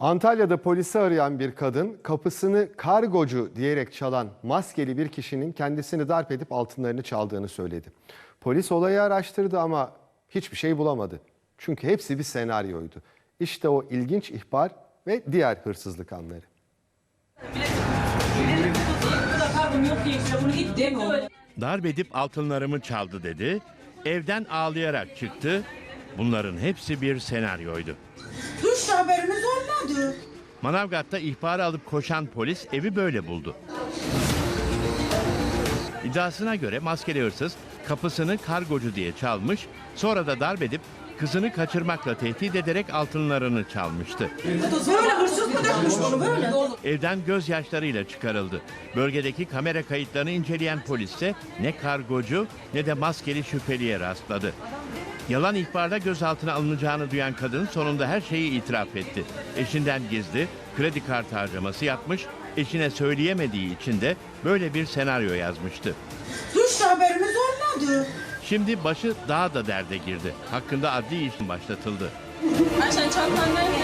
Antalya'da polisi arayan bir kadın kapısını kargocu diyerek çalan maskeli bir kişinin kendisini darp edip altınlarını çaldığını söyledi. Polis olayı araştırdı ama hiçbir şey bulamadı. Çünkü hepsi bir senaryoydu. İşte o ilginç ihbar ve diğer hırsızlık anları. Darp edip altınlarımı çaldı dedi. Evden ağlayarak çıktı. Bunların hepsi bir senaryoydu. Haberimiz olmadı. Manavgat'ta ihbarı alıp koşan polis evi böyle buldu. İddiasına göre maskeli hırsız kapısını kargocu diye çalmış, sonra da darp edip kızını kaçırmakla tehdit ederek altınlarını çalmıştı. Böyle hırsız mı dökmüş bunu böyle? Evden gözyaşlarıyla çıkarıldı. Bölgedeki kamera kayıtlarını inceleyen polis ise ne kargocu ne de maskeli şüpheliye rastladı. Yalan ihbarda gözaltına alınacağını duyan kadın sonunda her şeyi itiraf etti. Eşinden gizli kredi kartı harcaması yapmış, eşine söyleyemediği için de böyle bir senaryo yazmıştı. Hiç de haberimiz olmadı. Şimdi başı daha da derde girdi. Hakkında adli işlem başlatıldı. Ayşen çantan nerede?